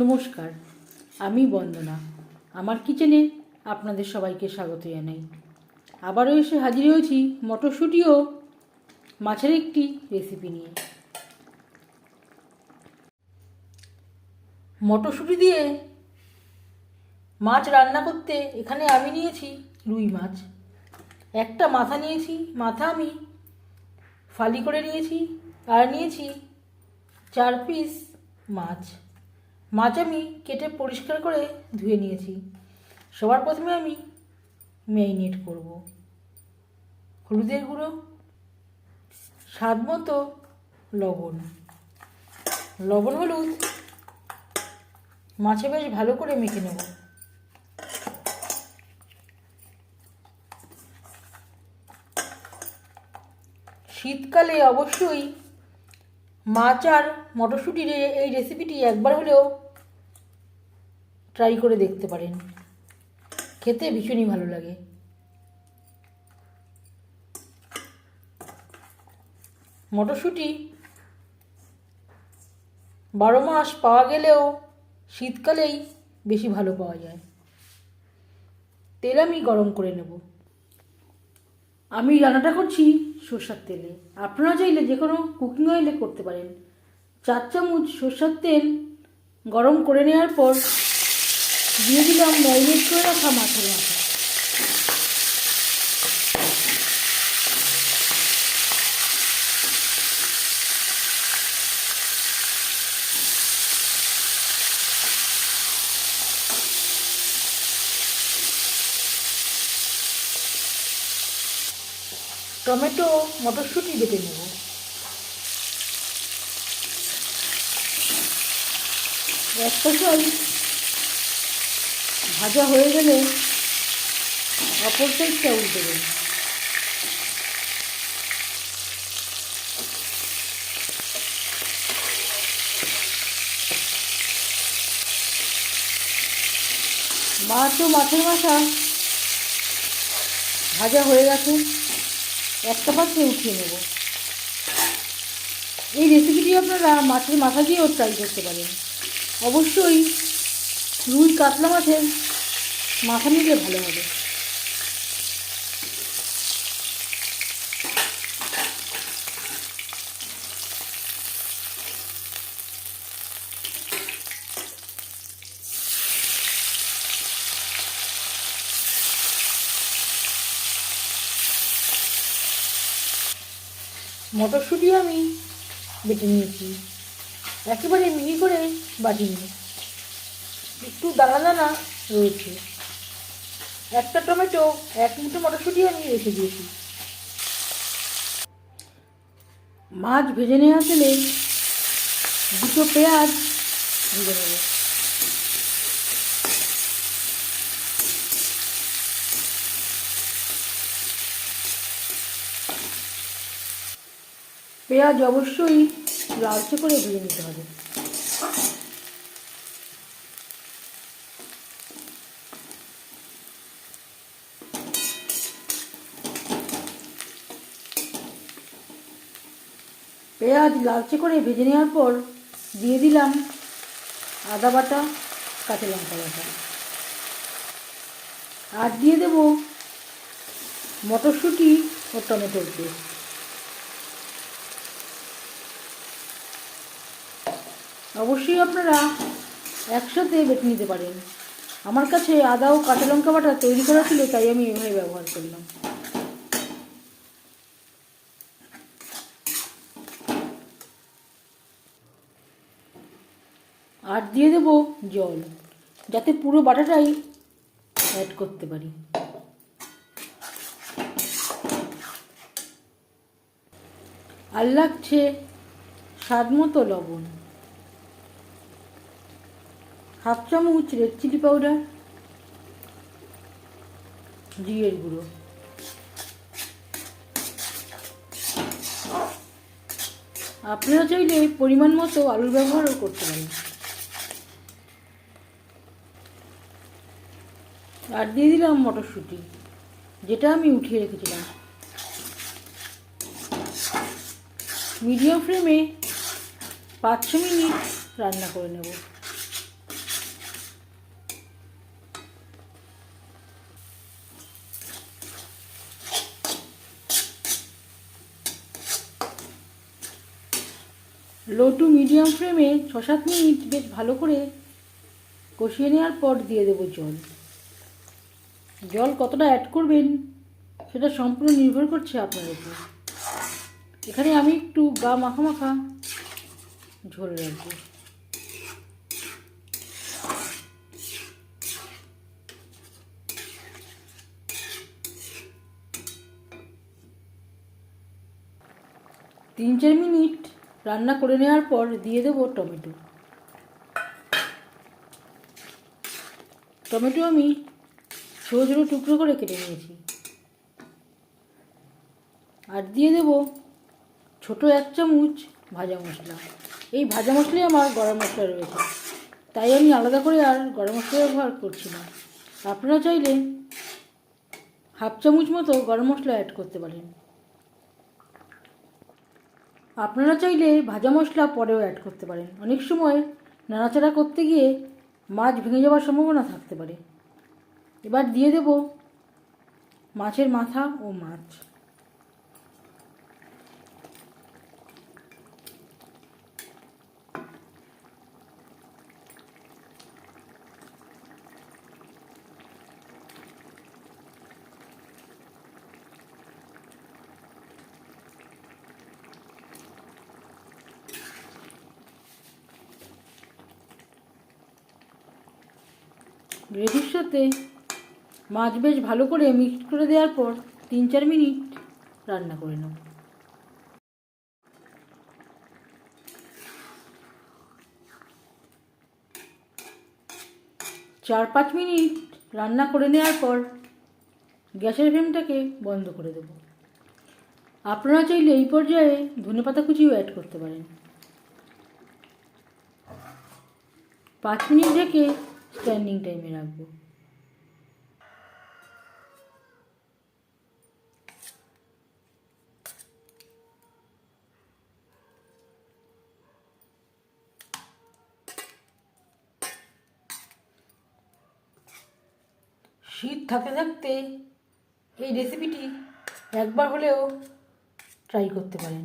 নমস্কার, আমি বন্দনা। আমার কিচেনে আপনাদের সবাইকে স্বাগত জানাই। আবারও এসে হাজির হয়েছি মটরশুঁটি ও মাছের একটি রেসিপি নিয়ে। মটরশুঁটি দিয়ে মাছ রান্না করতে এখানে আমি নিয়েছি রুই মাছ। একটা মাথা নিয়েছি, মাথা আমি ফালি করে নিয়েছি, আর নিয়েছি চার পিস মাছ। মাছ আমি কেটে পরিষ্কার করে ধুয়ে নিয়েছি। সবার প্রথমে আমি ম্যারিনেট করব। হলুদের গুঁড়ো, স্বাদ মতো লবণ। লবণ, হলুদ মাছে বেশ ভালো করে মেখে নেব। শীতকালে অবশ্যই মাছ আর মটরশুঁটির এই রেসিপিটি একবার হলেও ট্রাই করে দেখতে পারেন। খেতে ভীষণই ভালো লাগে। মটরশুঁটি বারো মাস পাওয়া গেলেও শীতকালেই বেশি ভালো পাওয়া যায়। তেল আমি গরম করে নেব। আমি রান্নাটা করছি সর্ষার তেলে। আপনারা চাইলে যে কোনো কুকিং অয়েলে করতে পারেন। চার চামচ সর্ষার তেল গরম করে নেওয়ার পর দিয়ে দিলাম ম্যারিনেট করে রাখা মাছের মাথা। টমেটো, মটরশুঁটি বেটে নেব। ভাজা হয়ে গেলে অপর সাইডটা উল্টে দেব। মাছ ও মাছের মাথা ভাজা হয়ে গেছে। একটা পাত্রে উঠিয়ে নেব। এই রেসিপিটি আপনারা মাছের মাথা দিয়েও ট্রাই করতে পারেন। অবশ্যই রুই কাতলা মাছের মাথা নিলে ভালো হবে। মটরশুঁটি আমি বেটে নিয়েছি। একেবারে মিহি করে বাটিনি একটু দানা দানা রয়েছে। একটা টমেটো, এক মুঠো মটরশুঁটি আমি রেখে দিয়েছি। মাছ ভেজে নেওয়া তেলে দুটো পেঁয়াজ ভেজে নেব। পেঁয়াজ অবশ্যই লালচে করে ভেজে নিতে হবে। পেঁয়াজ লালচে করে ভেজে নেওয়ার পর দিয়ে দিলাম আদা বাটা, কাঁচা লঙ্কা বাটা। আর দিয়ে দেব মটরশুঁটি ও টমেটোর পেস্ট। অবশ্যই আপনারা একসাথে বেটে নিতে পারেন। আমার কাছে আদা ও কাঁচা লঙ্কা বাটা তৈরি করা ছিল, তাই আমি এভাবে ব্যবহার করলাম। আর দিয়ে দেব জল, যাতে পুরো বাটাটাই অ্যাড করতে পারি। আর লাগছে স্বাদ মতো লবণ। হাফ চামচ রেড চিলি পাউডার জিরের গুঁড়ো। আপনারা চাইলে পরিমাণ মতো আলুর ব্যবহারও করতে পারেন। আর দিয়ে দিলাম মটরশুঁটি, যেটা আমি উঠিয়ে রেখেছিলাম। মিডিয়াম ফ্লেমে পাঁচ ছ মিনিট রান্না করে নেব। লো টু মিডিয়াম ফ্লেমে ছ সাত মিনিট বেশ ভালো করে কষিয়ে নেওয়ার পর দিয়ে দেবো জল। জল কতটা অ্যাড করবেন সেটা সম্পূর্ণ নির্ভর করছে আপনার উপর। এখানে আমি একটু গা মাখা মাখা ঝোল রাখব। তিন চার মিনিট রান্না করে নেওয়ার পর দিয়ে দেবো টমেটো। টমেটো আমি ছোটো ছোটো টুকরো করে কেটে নিয়েছি। আর দিয়ে দেব ছোট এক চামচ ভাজা মশলা। এই ভাজা মশলাই আমার গরম মশলা রয়েছে। তাই আমি আলাদা করে আর গরম মশলা ব্যবহার করছি না। আপনারা চাইলে হাফ চামচ মতো গরম মশলা অ্যাড করতে পারেন। আপনারা চাইলে ভাজা মশলা পরেও অ্যাড করতে পারেন। অনেক সময় নাড়াচাড়া করতে গিয়ে মাছ ভেঙে যাওয়ার সম্ভাবনা থাকতে পারে। এবার দিয়ে দেব মাছের মাথা ও মাছ। গ্রেভির সাথে মাছ বেশ ভালো করে মিক্সড করে দেওয়ার পর তিন চার মিনিট রান্না করে নেব। চার পাঁচ মিনিট রান্না করে নেওয়ার পর গ্যাসের ফ্লেমটাকে বন্ধ করে দেব। আপনারা চাইলে এই পর্যায়ে ধনেপাতা কুচিও অ্যাড করতে পারেন। পাঁচ মিনিট ঢেকে স্ট্যান্ডিং টাইমে রাখব। শীত থাকতে থাকতে এই রেসিপিটি একবার হলেও ট্রাই করতে পারেন।